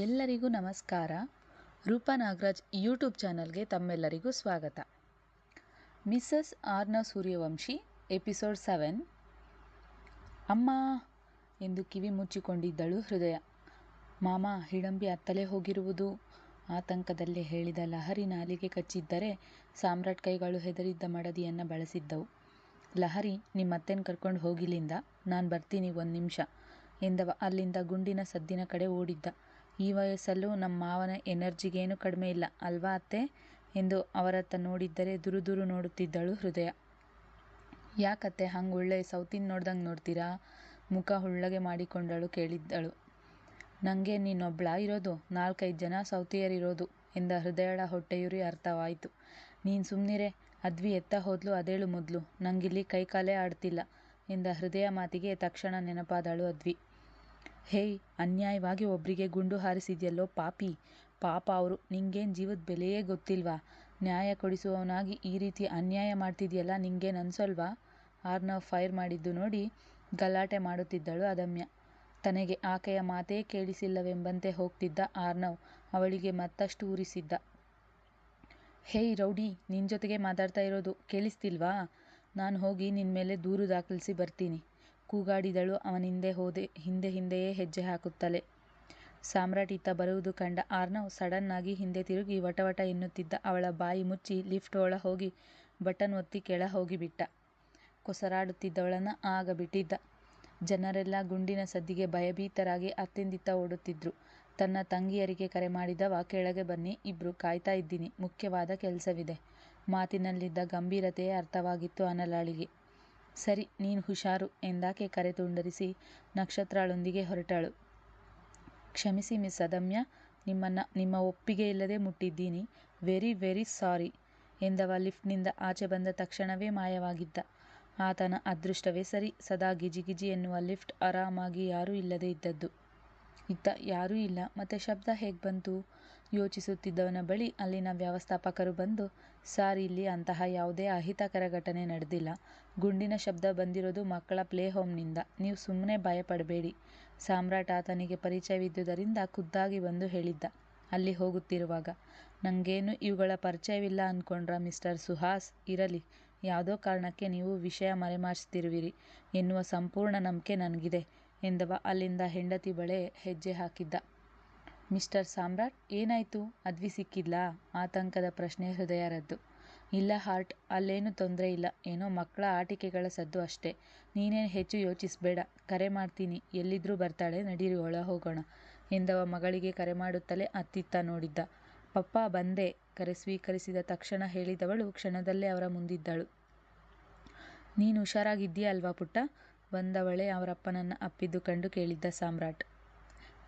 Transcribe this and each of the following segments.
ಎಲ್ಲರಿಗೂ ನಮಸ್ಕಾರ. ರೂಪಾ ನಾಗರಾಜ್ ಯೂಟ್ಯೂಬ್ ಚಾನಲ್ಗೆ ತಮ್ಮೆಲ್ಲರಿಗೂ ಸ್ವಾಗತ. ಮಿಸ್ಸಸ್ ಆರ್ನ ಸೂರ್ಯವಂಶಿ, ಎಪಿಸೋಡ್ ಸೆವೆನ್. ಅಮ್ಮ ಎಂದು ಕಿವಿ ಮುಚ್ಚಿಕೊಂಡಿದ್ದಳು ಹೃದಯ. ಮಾಮ, ಹಿಡಂಬಿ ಅತ್ತಲೇ ಹೋಗಿರುವುದು. ಆತಂಕದಲ್ಲಿ ಹೇಳಿದ ಲಹರಿ ನಾಲಿಗೆ ಕಚ್ಚಿದ್ದರೆ ಸಾಮ್ರಾಟ್ ಕೈಗಳು ಹೆದರಿದ್ದ ಮಡದಿಯನ್ನು ಬಳಸಿದ್ದವು. ಲಹರಿ ನಿಮ್ಮತ್ತೆನ ಕರ್ಕೊಂಡು ಹೋಗಿಲ್ಲಿಂದ? ನಾನು ಬರ್ತೀನಿ ಒಂದು ನಿಮಿಷ ಎಂದವ. ಅಲ್ಲಿಂದ ಗುಂಡಿನ ಸದ್ದಿನ ಕಡೆ ಓಡಿದ್ದ. ಈ ವಯಸ್ಸಲ್ಲೂ ನಮ್ಮ ಮಾವನ ಎನರ್ಜಿಗೇನು ಕಡಿಮೆ ಇಲ್ಲ, ಅಲ್ವಾ ಅತ್ತೆ? ಎಂದು ಅವರತ್ತ ನೋಡಿದ್ದರೆ ದುರುದುರು ನೋಡುತ್ತಿದ್ದಳು ಹೃದಯ. ಯಾಕತ್ತೆ ಹಂಗೆ ಒಳ್ಳೆ ಸೌತಿನ ನೋಡ್ದಂಗೆ ನೋಡ್ತೀರಾ? ಮುಖ ಹುಳ್ಳಗೆ ಮಾಡಿಕೊಂಡಳು ಕೇಳಿದ್ದಳು. ನನಗೆ ನೀನೊಬ್ಳ ಇರೋದು, ನಾಲ್ಕೈದು ಜನ ಸೌತಿಯರಿರೋದು ಎಂದ ಹೃದಯಳ ಹೊಟ್ಟೆಯುರಿ ಅರ್ಥವಾಯಿತು. ನೀನು ಸುಮ್ನಿರೆ. ಅದ್ವಿ ಎತ್ತ ಹೋದ್ಲು ಅದೇಳು ಮೊದಲು, ನಂಗಿಲ್ಲಿ ಕೈಕಾಲೇ ಆಡ್ತಿಲ್ಲ ಎಂದ ಹೃದಯ ಮಾತಿಗೆ ತಕ್ಷಣ ನೆನಪಾದಳು ಅದ್ವಿ. ಹೇಯ್ ಅನ್ಯಾಯವಾಗಿ ಒಬ್ರಿಗೆ ಗುಂಡು ಹಾರಿಸಿದ್ಯಲ್ಲೋ ಪಾಪಿ. ಪಾಪ ಅವರು, ನಿಂಗೇನ್ ಜೀವದ ಬೆಲೆಯೇ ಗೊತ್ತಿಲ್ವಾ? ನ್ಯಾಯ ಕೊಡಿಸುವವನಾಗಿ ಈ ರೀತಿ ಅನ್ಯಾಯ ಮಾಡ್ತಿದ್ಯಲ್ಲ, ನಿಂಗೇನು ಅನ್ಸಲ್ವಾ? ಆರ್ನವ್ ಫೈರ್ ಮಾಡಿದ್ದು ನೋಡಿ ಗಲಾಟೆ ಮಾಡುತ್ತಿದ್ದಳು ಅದಮ್ಯ. ತನಗೆ ಆಕೆಯ ಮಾತೇ ಕೇಳಿಸಿಲ್ಲವೆಂಬಂತೆ ಹೋಗ್ತಿದ್ದ ಆರ್ನವ್, ಅವಳಿಗೆ ಮತ್ತಷ್ಟು ಉರಿಸಿದ್ದ. ಹೇಯ್ ರೌಡಿ ನಿನ್ನ ಜೊತೆಗೆ ಮಾತಾಡ್ತಾ ಇರೋದು ಕೇಳಿಸ್ತಿಲ್ವಾ? ನಾನು ಹೋಗಿ ನಿನ್ನ ಮೇಲೆ ದೂರು ದಾಖಲಿಸಿ ಬರ್ತೀನಿ. ಕೂಗಾಡಿದಳು. ಅವನಿಂದೆ ಹೋದೆ ಹಿಂದೆ ಹಿಂದೆಯೇ ಹೆಜ್ಜೆ ಹಾಕುತ್ತಲೇ. ಸಾಮ್ರಾಟ್ ಇತ್ತ ಬರುವುದು ಕಂಡ ಆರ್ನವ್ ಸಡನ್ ಆಗಿ ಹಿಂದೆ ತಿರುಗಿ ವಟವಟ ಎನ್ನುತ್ತಿದ್ದ ಅವಳ ಬಾಯಿ ಮುಚ್ಚಿ ಲಿಫ್ಟ್ ಒಳ ಹೋಗಿ ಬಟನ್ ಒತ್ತಿ ಕೆಳ ಹೋಗಿಬಿಟ್ಟ ಕೊಸರಾಡುತ್ತಿದ್ದವಳನ್ನ ಆಗ ಬಿಟ್ಟಿದ್ದ. ಜನರೆಲ್ಲ ಗುಂಡಿನ ಸದ್ದಿಗೆ ಭಯಭೀತರಾಗಿ ಅತ್ತಿಂದಿತ್ತ ಓಡುತ್ತಿದ್ರು. ತನ್ನ ತಂಗಿಯರಿಗೆ ಕರೆ ಮಾಡಿದವ ಕೆಳಗೆ ಬನ್ನಿ, ಇಬ್ರು ಕಾಯ್ತಾ ಇದ್ದೀನಿ, ಮುಖ್ಯವಾದ ಕೆಲಸವಿದೆ. ಮಾತಿನಲ್ಲಿದ್ದ ಗಂಭೀರತೆಯೇ ಅರ್ಥವಾಗಿತ್ತು ಅನಲಾಳಿಗೆ. ಸರಿ, ನೀನು ಹುಷಾರು ಎಂದಾಕೆ ಕರೆ ತುಂಡರಿಸಿ ನಕ್ಷತ್ರಳೊಂದಿಗೆ ಹೊರಟಳು. ಕ್ಷಮಿಸಿ ಮಿಸ್ ಅದಮ್ಯ ನಿಮ್ಮನ್ನ, ನಿಮ್ಮ ಒಪ್ಪಿಗೆ ಇಲ್ಲದೆ ಮುಟ್ಟಿದ್ದೀನಿ. ವೆರಿ ವೆರಿ ಸಾರಿ ಎಂದವ ಲಿಫ್ಟ್ನಿಂದ ಆಚೆ ಬಂದ ತಕ್ಷಣವೇ ಮಾಯವಾಗಿದ್ದ. ಆತನ ಅದೃಷ್ಟವೇ ಸರಿ, ಸದಾ ಗಿಜಿಗಿಜಿ ಎನ್ನುವ ಲಿಫ್ಟ್ ಆರಾಮಾಗಿ ಯಾರೂ ಇಲ್ಲದೆ ಇದ್ದದ್ದು. ಇತ್ತ ಯಾರೂ ಇಲ್ಲ, ಮತ್ತೆ ಶಬ್ದ ಹೇಗೆ ಬಂತು? ಯೋಚಿಸುತ್ತಿದ್ದವನ ಬಳಿ ಅಲ್ಲಿನ ವ್ಯವಸ್ಥಾಪಕರು ಬಂದು, ಸಾರ್, ಇಲ್ಲಿ ಅಂತಹ ಯಾವುದೇ ಅಹಿತಕರ ಘಟನೆ ನಡೆದಿಲ್ಲ. ಗುಂಡಿನ ಶಬ್ದ ಬಂದಿರೋದು ಮಕ್ಕಳ ಪ್ಲೇ ಹೋಮ್ನಿಂದ. ನೀವು ಸುಮ್ಮನೆ ಭಯಪಡಬೇಡಿ ಸಾಮ್ರಾಟ್ ಆತನಿಗೆ ಪರಿಚಯವಿದ್ದುದರಿಂದ ಖುದ್ದಾಗಿ ಬಂದು ಹೇಳಿದ್ದ. ಅಲ್ಲಿ ಹೋಗುತ್ತಿರುವಾಗ ನನಗೇನು ಇವುಗಳ ಪರಿಚಯವಿಲ್ಲ ಅಂದ್ಕೊಂಡ್ರ ಮಿಸ್ಟರ್ ಸುಹಾಸ್, ಇರಲಿ. ಯಾವುದೋ ಕಾರಣಕ್ಕೆ ನೀವು ವಿಷಯ ಮರೆಮಾಚುತ್ತಿರುವಿರಿ ಎನ್ನುವ ಸಂಪೂರ್ಣ ನಂಬಿಕೆ ನನಗಿದೆ ಎಂದವ ಅಲ್ಲಿಂದ ಹೆಂಡತಿ ಬಳೆ ಹೆಜ್ಜೆ ಹಾಕಿದ್ದ. ಮಿಸ್ಟರ್ ಸಾಮ್ರಾಟ್, ಏನಾಯ್ತು? ಅದ್ವಿ ಸಿಕ್ಕಿದ್ಲಾ? ಆತಂಕದ ಪ್ರಶ್ನೆ ಹೃದಯರದ್ದು ಇಲ್ಲ ಹಾರ್ಟ್, ಅಲ್ಲೇನು ತೊಂದರೆ ಇಲ್ಲ. ಏನೋ ಮಕ್ಕಳ ಆಟಿಕೆಗಳ ಸದ್ದು ಅಷ್ಟೇ. ನೀನೇನು ಹೆಚ್ಚು ಯೋಚಿಸಬೇಡ. ಕರೆ ಮಾಡ್ತೀನಿ. ಎಲ್ಲಿದ್ರೂ ಬರ್ತಾಳೆ, ನಡೀರಿ, ಒಳ ಹೋಗೋಣ ಎಂದವ ಮಗಳಿಗೆ ಕರೆ ಮಾಡುತ್ತಲೇ ಅತ್ತಿತ್ತ ನೋಡಿದ್ದ. ಪಪ್ಪ, ಬಂದೆ, ಕರೆ ಸ್ವೀಕರಿಸಿದ ತಕ್ಷಣ ಹೇಳಿದವಳು ಕ್ಷಣದಲ್ಲೇ ಅವರ ಮುಂದಿದ್ದಳು. ನೀನು ಹುಷಾರಾಗಿದ್ದೀಯ ಅಲ್ವಾ ಪುಟ್ಟ? ಬಂದವಳೆ ಅವರಪ್ಪನನ್ನು ಅಪ್ಪಿದ್ದು ಕಂಡು ಕೇಳಿದ್ದ ಸಾಮ್ರಾಟ್.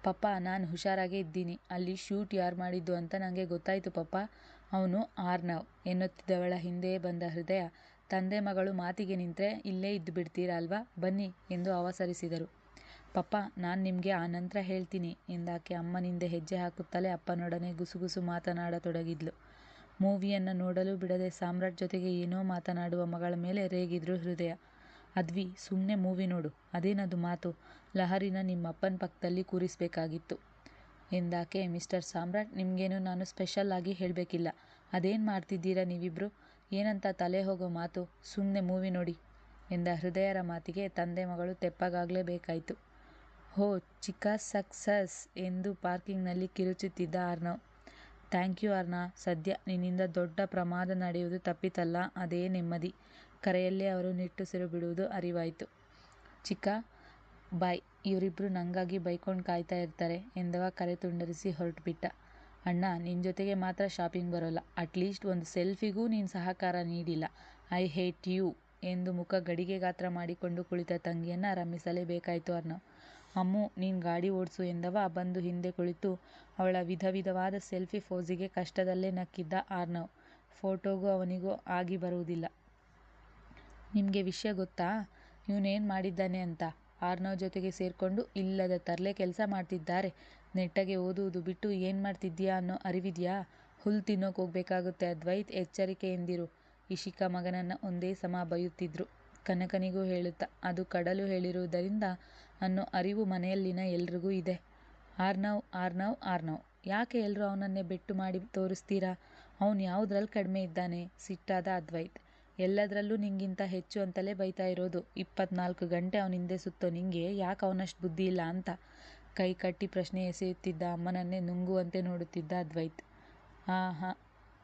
ಪಪ್ಪ ನಾನು ಹುಷಾರಾಗೇ ಇದ್ದೀನಿ. ಅಲ್ಲಿ ಶೂಟ್ ಯಾರು ಮಾಡಿದ್ದು ಅಂತ ನನಗೆ ಗೊತ್ತಾಯಿತು ಪಪ್ಪ ಅವನು ಆರ್ನವ್ ಎನ್ನುತ್ತಿದ್ದವಳ ಹಿಂದೆಯೇ ಬಂದ ಹೃದಯ. ತಂದೆ ಮಗಳು ಮಾತಿಗೆ ನಿಂತರೆ ಇಲ್ಲೇ ಇದ್ದು ಬಿಡ್ತೀರಾ ಅಲ್ವಾ? ಬನ್ನಿ ಎಂದು ಅವಸರಿಸಿದರು. ಪಪ್ಪ ನಾನು ನಿಮಗೆ ಆ ನಂತರ ಹೇಳ್ತೀನಿ ಎಂದಾಕೆ ಅಮ್ಮನಿಂದೆ ಹೆಜ್ಜೆ ಹಾಕುತ್ತಲೇ ಅಪ್ಪನೊಡನೆ ಗುಸುಗುಸು ಮಾತನಾಡತೊಡಗಿದ್ಲು. ಮೂವಿಯನ್ನು ನೋಡಲು ಬಿಡದೆ ಸಾಮ್ರಾಟ್ ಜೊತೆಗೆ ಏನೋ ಮಾತನಾಡುವ ಮಗಳ ಮೇಲೆ ರೇಗಿದ್ರು ಹೃದಯ. ಅದ್ವಿ ಸುಮ್ಮನೆ ಮೂವಿ ನೋಡು. ಅದೇನದು ಮಾತು? ಲಹರಿನ ನಿಮ್ಮಪ್ಪನ ಪಕ್ಕದಲ್ಲಿ ಕೂರಿಸಬೇಕಾಗಿತ್ತು. ಎಂದಾಕೆ, ಮಿಸ್ಟರ್ ಸಾಮ್ರಾಟ್? ನಿಮಗೇನು ನಾನು ಸ್ಪೆಷಲ್ ಆಗಿ ಹೇಳಬೇಕಿಲ್ಲ. ಅದೇನು ಮಾಡ್ತಿದ್ದೀರಾ ನೀವಿಬ್ರು? ಏನಂತ ತಲೆ ಹೋಗೋ ಮಾತು? ಸುಮ್ಮನೆ ಮೂವಿ ನೋಡಿ ಎಂದ ಹೃದಯರ ಮಾತಿಗೆ ತಂದೆ ಮಗಳು ತೆಪ್ಪಗಾಗಲೇಬೇಕಾಯಿತು ಹೋ, ಚಿಕ್ಕ ಸಕ್ಸಸ್ ಎಂದು ಪಾರ್ಕಿಂಗ್ನಲ್ಲಿ ಕಿರುಚುತ್ತಿದ್ದ ಅರ್ನವ್ ಥ್ಯಾಂಕ್ ಯು ಅರ್ನಾ. ಸದ್ಯ ನಿನ್ನಿಂದ ದೊಡ್ಡ ಪ್ರಮಾದ ನಡೆಯುವುದು ತಪ್ಪಿತಲ್ಲ, ಅದೇ ನೆಮ್ಮದಿ. ಕರೆಯಲ್ಲೇ ಅವರು ನಿಟ್ಟುಸಿರು ಬಿಡುವುದು ಅರಿವಾಯಿತು. ಚಿಕ್ಕ, ಬಾಯ್. ಇವರಿಬ್ರು ನಂಗಾಗಿ ಬೈಕೊಂಡು ಕಾಯ್ತಾ ಇರ್ತಾರೆ, ಎಂದವ ಕರೆ ತುಂಡರಿಸಿ ಹೊರಟುಬಿಟ್ಟ. ಅಣ್ಣ ನಿನ್ನ ಜೊತೆಗೆ ಮಾತ್ರ ಶಾಪಿಂಗ್ ಬರೋಲ್ಲ. ಅಟ್ಲೀಸ್ಟ್ ಒಂದು ಸೆಲ್ಫಿಗೂ ನೀನು ಸಹಕಾರ ನೀಡಿಲ್ಲ. ಐ ಹೇಟ್ ಯು, ಎಂದು ಮುಖ ಗಡಿಗೆ ಗಾತ್ರ ಮಾಡಿಕೊಂಡು ಕುಳಿತ ತಂಗಿಯನ್ನು ರಮಿಸಲೇಬೇಕಾಯಿತು ಅರ್ನವ್. ಅಮ್ಮು, ನೀನು ಗಾಡಿ ಓಡಿಸು, ಎಂದವ ಬಂದು ಹಿಂದೆ ಕುಳಿತು ಅವಳ ವಿಧ ವಿಧವಾದ ಸೆಲ್ಫಿ ಫೋಸಿಗೆ ಕಷ್ಟದಲ್ಲೇ ನಕ್ಕಿದ್ದ ಅರ್ನವ್. ಫೋಟೋಗೂ ಅವನಿಗೂ ಆಗಿ ಬರುವುದಿಲ್ಲ. ನಿಮಗೆ ವಿಷಯ ಗೊತ್ತಾ? ಇವನೇನು ಮಾಡಿದ್ದಾನೆ ಅಂತ? ಆರ್ನವ್ ಜೊತೆಗೆ ಸೇರಿಕೊಂಡು ಇಲ್ಲದ ತರಲೆ ಕೆಲಸ ಮಾಡ್ತಿದ್ದಾರೆ. ನೆಟ್ಟಗೆ ಓದುವುದು ಬಿಟ್ಟು ಏನು ಮಾಡ್ತಿದ್ದೀಯಾ ಅನ್ನೋ ಅರಿವಿದೆಯಾ? ಹುಲ್ಲು ತಿನ್ನೋಕೆ ಹೋಗ್ಬೇಕಾಗುತ್ತೆ ಅದ್ವೈತ್, ಎಚ್ಚರಿಕೆ ಎಂದಿರು. ಇಶಿಕಾ ಮಗನನ್ನು ಒಂದೇ ಸಮ ಬೈಯುತ್ತಿದ್ರು. ಕನಕನಿಗೂ ಹೇಳುತ್ತಾ, ಅದು ಕಡಲು ಹೇಳಿರುವುದರಿಂದ ಅನ್ನೋ ಅರಿವು ಮನೆಯಲ್ಲಿನ ಎಲ್ರಿಗೂ ಇದೆ. ಆರ್ನವ್ ಆರ್ನವ್ ಆರ್ನವ್, ಯಾಕೆ ಎಲ್ಲರೂ ಅವನನ್ನೇ ಬೆಟ್ಟು ಮಾಡಿ ತೋರಿಸ್ತೀರಾ? ಅವನು ಯಾವುದ್ರಲ್ಲಿ ಕಡಿಮೆ ಇದ್ದಾನೆ? ಸಿಟ್ಟಾದ ಅದ್ವೈತ್. ಎಲ್ಲದರಲ್ಲೂ ನಿಂಗಿಂತ ಹೆಚ್ಚು ಅಂತಲೇ ಬೈತಾ ಇರೋದು. ಇಪ್ಪತ್ನಾಲ್ಕು ಗಂಟೆ ಅವನ ಹಿಂದೆ ಸುತ್ತೋ ನಿಂಗೆ, ಯಾಕೆ ಅವನಷ್ಟು ಬುದ್ಧಿ ಇಲ್ಲ ಅಂತ? ಕೈ ಕಟ್ಟಿ ಪ್ರಶ್ನೆ ಎಸೆಯುತ್ತಿದ್ದ ಅಮ್ಮನನ್ನೇ ನುಂಗುವಂತೆ ನೋಡುತ್ತಿದ್ದ ಅದ್ವೈತ್. ಹಾಂ ಹಾಂ,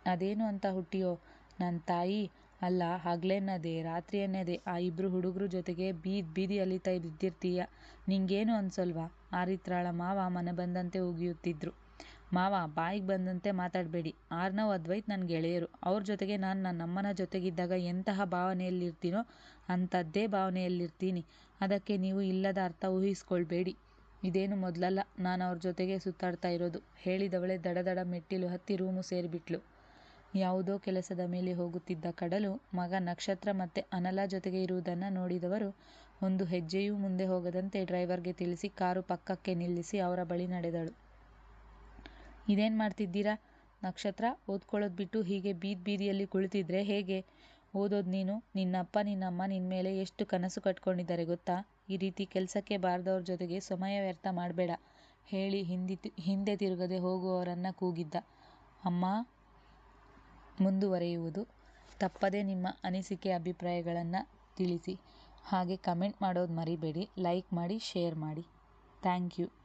ಅದೇನು ಅಂತ ಹುಟ್ಟಿಯೋ? ನನ್ನ ತಾಯಿ? ಅಲ್ಲ ಹಗಲೆನ್ನದೆ ರಾತ್ರಿ ಎನ್ನದೆ ಆ ಇಬ್ಬರು ಹುಡುಗರು ಜೊತೆಗೆ ಬೀದ್ ಬೀದಿ ಅಲಿತಾ ಬಿದ್ದಿರ್ತೀಯ ನಿಂಗೇನು ಅನ್ಸಲ್ವಾ? ಆರಿತ್ರಾಳ ಮಾವ ಮನಬಂದಂತೆ ಉಗಿಯುತ್ತಿದ್ರು. ಮಾವ, ಬಾಯಿಗೆ ಬಂದಂತೆ ಮಾತಾಡಬೇಡಿ. ಆರ್ನವ್, ಅದ್ವೈತ್ ನನ್ನ ಗೆಳೆಯರು. ಅವ್ರ ಜೊತೆಗೆ ನಾನು ನನ್ನ ಅಮ್ಮನ ಜೊತೆಗಿದ್ದಾಗ ಎಂತಹ ಭಾವನೆಯಲ್ಲಿರ್ತೀನೋ ಅಂಥದ್ದೇ ಭಾವನೆಯಲ್ಲಿರ್ತೀನಿ. ಅದಕ್ಕೆ ನೀವು ಇಲ್ಲದ ಅರ್ಥ ಊಹಿಸ್ಕೊಳ್ಬೇಡಿ. ಇದೇನು ಮೊದಲಲ್ಲ, ನಾನು ಅವ್ರ ಜೊತೆಗೆ ಸುತ್ತಾಡ್ತಾ ಇರೋದು. ಹೇಳಿದವಳೆ ದಡದಡ ಮೆಟ್ಟಿಲು ಹತ್ತಿ ರೂಮು ಸೇರಿಬಿಟ್ಲು. ಯಾವುದೋ ಕೆಲಸದ ಮೇಲೆ ಹೋಗುತ್ತಿದ್ದ ಕಡಲು, ಮಗ ನಕ್ಷತ್ರ ಮತ್ತೆ ಅನಲ ಜೊತೆಗೆ ಇರುವುದನ್ನು ನೋಡಿದವರು ಒಂದು ಹೆಜ್ಜೆಯೂ ಮುಂದೆ ಹೋಗದಂತೆ ಡ್ರೈವರ್ಗೆ ತಿಳಿಸಿ ಕಾರು ಪಕ್ಕಕ್ಕೆ ನಿಲ್ಲಿಸಿ ಅವರ ಬಳಿ ನಡೆದಳು. ಇದೇನು ಮಾಡ್ತಿದ್ದೀರಾ? ನಕ್ಷತ್ರ, ಓದ್ಕೊಳ್ಳೋದು ಬಿಟ್ಟು ಹೀಗೆ ಬೀದಿ ಬೀದಿಯಲ್ಲಿ ಕುಳಿತಿದ್ರೆ ಹೇಗೆ? ಓದೋದು ನೀನು, ನಿನ್ನಪ್ಪ, ನಿನ್ನಮ್ಮ ನಿನ್ನ ಮೇಲೆ ಎಷ್ಟು ಕನಸು ಕಟ್ಕೊಂಡಿದ್ದಾರೆ ಗೊತ್ತಾ? ಈ ರೀತಿ ಕೆಲಸಕ್ಕೆ ಬಾರದವ್ರ ಜೊತೆಗೆ ಸಮಯ ವ್ಯರ್ಥ ಮಾಡಬೇಡ. ಹೇಳಿ ಹಿಂದಿ ಹಿಂದೆ ತಿರುಗದೆ ಹೋಗುವವರನ್ನು ಕೂಗಿದ್ದ. ಅಮ್ಮ, ಮುಂದುವರೆಯುವುದು. ತಪ್ಪದೇ ನಿಮ್ಮ ಅನಿಸಿಕೆ ಅಭಿಪ್ರಾಯಗಳನ್ನು ತಿಳಿಸಿ. ಹಾಗೆ ಕಮೆಂಟ್ ಮಾಡೋದು ಮರಿಬೇಡಿ, ಲೈಕ್ ಮಾಡಿ, ಶೇರ್ ಮಾಡಿ. Thank you.